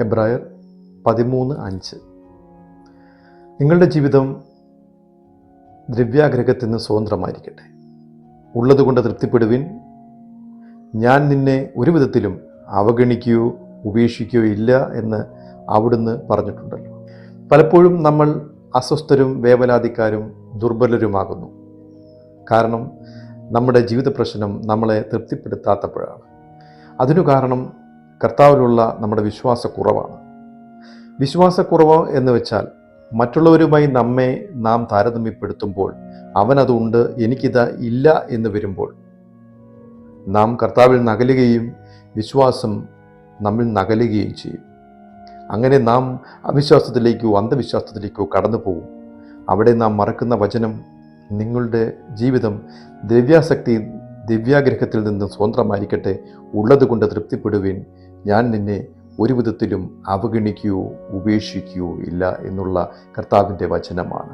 എബ്രായർ പതിമൂന്ന് അഞ്ച്. നിങ്ങളുടെ ജീവിതം ദ്രവ്യാഗ്രഹത്തിൽ നിന്ന് സ്വതന്ത്രമായിരിക്കട്ടെ. ഉള്ളതുകൊണ്ട് തൃപ്തിപ്പെടുവിൻ. ഞാൻ നിന്നെ ഒരു വിധത്തിലും അവഗണിക്കുകയോ ഉപേക്ഷിക്കുകയോ ഇല്ല എന്ന് അവിടുന്ന് പറഞ്ഞിട്ടുണ്ടല്ലോ. പലപ്പോഴും നമ്മൾ അസ്വസ്ഥരും വേവലാതിക്കാരും ദുർബലരുമാകുന്നു. കാരണം നമ്മുടെ ജീവിത പ്രശ്നം നമ്മളെ തൃപ്തിപ്പെടുത്താത്തപ്പോഴാണ്. അതിനു കാരണം കർത്താവിലുള്ള നമ്മുടെ വിശ്വാസക്കുറവാണ്. വിശ്വാസക്കുറവ് എന്ന് വെച്ചാൽ മറ്റുള്ളവരുമായി നമ്മെ നാം താരതമ്യപ്പെടുത്തുമ്പോൾ അവനതുണ്ട് എനിക്കിത് ഇല്ല എന്ന് വരുമ്പോൾ നാം കർത്താവിൽ നകലുകയും വിശ്വാസം നമ്മിൽ നകലുകയും ചെയ്യും. അങ്ങനെ നാം അവിശ്വാസത്തിലേക്കോ അന്ധവിശ്വാസത്തിലേക്കോ കടന്നു പോകും അവിടെ നാം മറക്കുന്ന വചനം നിങ്ങളുടെ ജീവിതം ദിവ്യാസക്തി ദിവ്യാഗ്രഹത്തിൽ നിന്ന് സ്വതന്ത്രമായിരിക്കട്ടെ ഉള്ളതുകൊണ്ട് തൃപ്തിപ്പെടുവിൻ ഞാൻ നിന്നെ ഒരു വിധത്തിലും അവഗണിക്കുകയോ ഉപേക്ഷിക്കുകയോ ഇല്ല എന്നുള്ള കർത്താവിന്റെ വചനമാണ്.